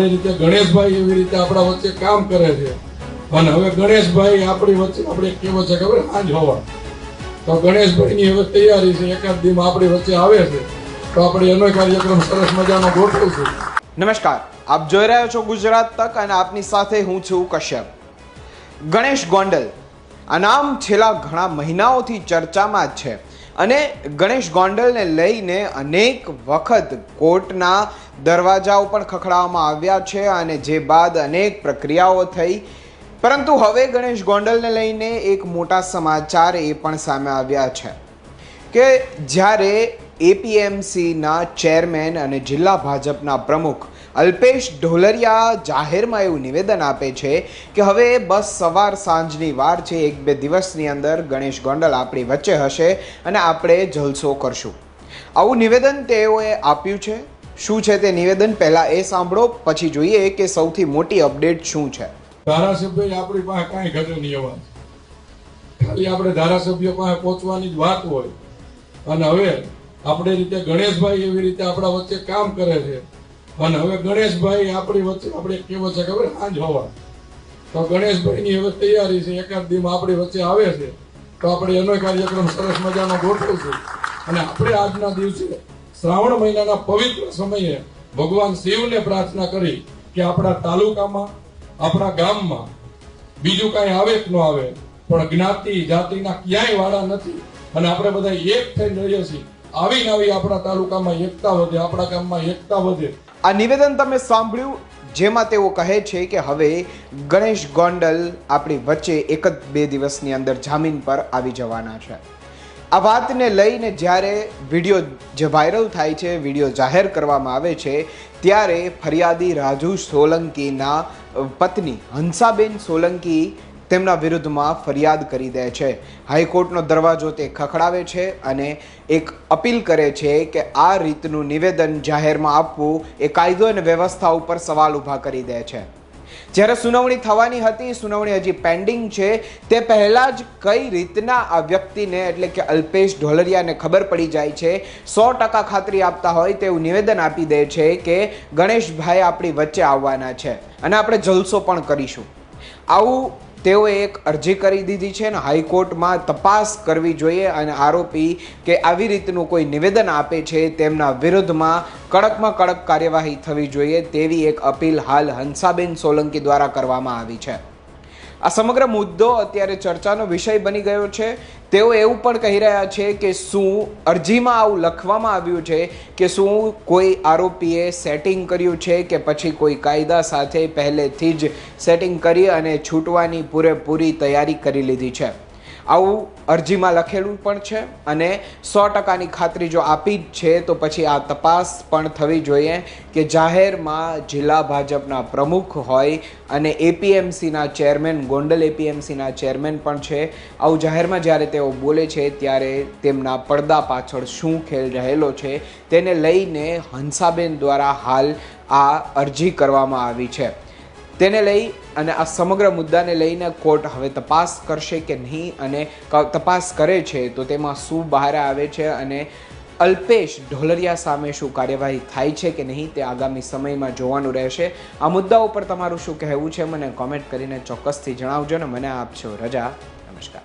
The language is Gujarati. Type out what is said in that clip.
આપણે રીતે ગણેશભાઈ એવી રીતે આપણા વચ્ચે કામ કરે છે. અને હવે ગણેશભાઈ આપણી વચ્ચે, આપણે કેવો છે, ખબર સાંજ હોવા. તો ગણેશભાઈની હવે તૈયારી છે એકાદ દીમાં આપણી વચ્ચે આવે છે. તો આપણે એનો કાર્યક્રમ સરસ મજાનો ગોઠવીશું. નમસ્કાર. આપ જોઈ રહ્યા છો ગુજરાત તક અને આપની સાથે હું છું કશ્યપ. ગણેશ ગોંડલ. આ નામ છેલ્લા ઘણા મહિનાઓથી ચર્ચામાં જ છે. અને ગણેશ ગોંડલને લઈને અનેક વખત કોર્ટના દરવાજાઓ પણ ખખડાવવામાં આવ્યા છે અને જે બાદ અનેક પ્રક્રિયાઓ થઈ. પરંતુ હવે ગણેશ ગોંડલને લઈને એક મોટા સમાચાર એ પણ સામે આવ્યા છે કે જ્યારે એપીએમસીના ચેરમેન અને જિલ્લા ભાજપના પ્રમુખ અલ્પેશ ઢોલરિયા જાહેરમાં એવું નિવેદન આપે છે કે હવે બસ સવાર સાંજની વાર છે, એક બે દિવસની અંદર ગણેશ ગોંડલ આપણી વચ્ચે હશે અને આપણે જલસો કરશું. આવું નિવેદન તેઓએ આપ્યું છે. શું છે તે નિવેદન? પહેલાં એ સાંભળો, પછી જોઈએ કે સૌથી મોટી અપડેટ શું છે. ધારાસભ્ય આપણી પાસે કાંઈ ઘટે નહીં અવાજ. ખાલી આપણે ધારાસભ્ય પાસે પહોંચવાની જ વાત હોય. અને હવે આપણે રીતે ગણેશભાઈ એવી રીતે આપણા વચ્ચે કામ કરે છે. અને હવે ગણેશભાઈ આપણી વચ્ચે આપણે કેવો છે ખબર? આજ હોવા. તો ગણેશભાઈની હવે તૈયારી છે, એકાદ દીમાં આપણી વચ્ચે આવે છે. તો આપણે એનો કાર્યક્રમ સરસ મજાનો ગોઠવીશું. અને આપણે આજના દિવસે શ્રાવણ મહિનાના પવિત્ર સમયે ભગવાન શિવને પ્રાર્થના કરી કે આપણા તાલુકામાં, આપણા ગામમાં બીજું કાંઈ આવે કે ન આવે, પણ જ્ઞાતિ જાતિના ક્યાંય વાળા નથી. અને આપણે બધા એક થઈને રહીએ છીએ. આવીને આવી આપણા તાલુકામાં એકતા વધે, આપણા ગામમાં એકતા વધે. આ નિવેદન તમે સાંભળ્યું, જેમાં તેઓ કહે છે કે હવે ગણેશ ગોંડલ આપણી વચ્ચે એક જ બે દિવસની અંદર જામીન પર આવી જવાના છે. આ વાતને લઈને જ્યારે વીડિયો જે વાયરલ થાય છે, વીડિયો જાહેર કરવામાં આવે છે, ત્યારે ફરિયાદી રાજુ સોલંકીના પત્ની હંસાબેન સોલંકી તેમના વિરુદ્ધમાં ફરિયાદ કરી દે છે. હાઈકોર્ટનો દરવાજો તે ખખડાવે છે અને એક અપીલ કરે છે કે આ રીતનું નિવેદન જાહેરમાં આપવું એ કાયદો અને વ્યવસ્થા ઉપર સવાલ ઊભા કરી દે છે. જ્યારે સુનાવણી થવાની હતી, સુનાવણી હજી પેન્ડિંગ છે, તે પહેલાં જ કઈ રીતના આ વ્યક્તિને એટલે કે અલ્પેશ ઢોલરિયાને ખબર પડી જાય છે, સો ટકા ખાતરી આપતા હોય તેવું નિવેદન આપી દે છે કે ગણેશભાઈ આપણી વચ્ચે આવવાના છે. અને આપણે જલસો પણ કરીશું. આવું તેઓએ એક અરજી કરી દીધી છે અને હાઈકોર્ટમાં તપાસ કરવી જોઈએ અને આરોપી કે આવી રીતનું કોઈ નિવેદન આપે છે તેમના વિરુદ્ધમાં કડકમાં કડક કાર્યવાહી થવી જોઈએ તેવી એક અપીલ હાલ હંસાબેન સોલંકી દ્વારા કરવામાં આવી છે. આ સમગ્ર મુદ્દો અત્યારે ચર્ચાનો વિષય બની ગયો છે. તેઓ એવું પણ કહી રહ્યા છે કે શું અરજીમાં આવું લખવામાં આવ્યું છે કે શું કોઈ આરોપીએ સેટિંગ કર્યું છે કે પછી કોઈ કાયદા સાથે પહેલેથી જ સેટિંગ કરી અને છૂટવાની પૂરેપૂરી તૈયારી કરી લીધી છે. આવું અરજીમાં લખેલું પણ છે અને સો ટકાની ખાતરી જો આપી જ છે, તો પછી આ તપાસ પણ થવી જોઈએ કે જાહેરમાં જિલ્લા ભાજપના પ્રમુખ હોય અને એપીએમસીના ચેરમેન, ગોંડલ એપીએમસીના ચેરમેન પણ છે. આવું જાહેરમાં જ્યારે તેઓ બોલે છે, ત્યારે તેમના પડદા પાછળ શું ખેલ રહેલો છે, તેને લઈને હંસાબેન દ્વારા હાલ આ અરજી કરવામાં આવી છે. તેને લઈ અને આ સમગ્ર મુદ્દાને લઈને કોર્ટ હવે તપાસ કરશે કે નહીં અને તપાસ કરે છે, તો તેમાં શું બહાર આવે છે અને અલ્પેશ ઢોલરિયા સામે શું કાર્યવાહી થાય છે કે નહીં તે આગામી સમયમાં જોવાનું રહેશે. આ મુદ્દા ઉપર તમારું શું કહેવું છે, મને કોમેન્ટ કરીને ચોક્કસથી જણાવજો ને. મને આપશો રજા. નમસ્કાર.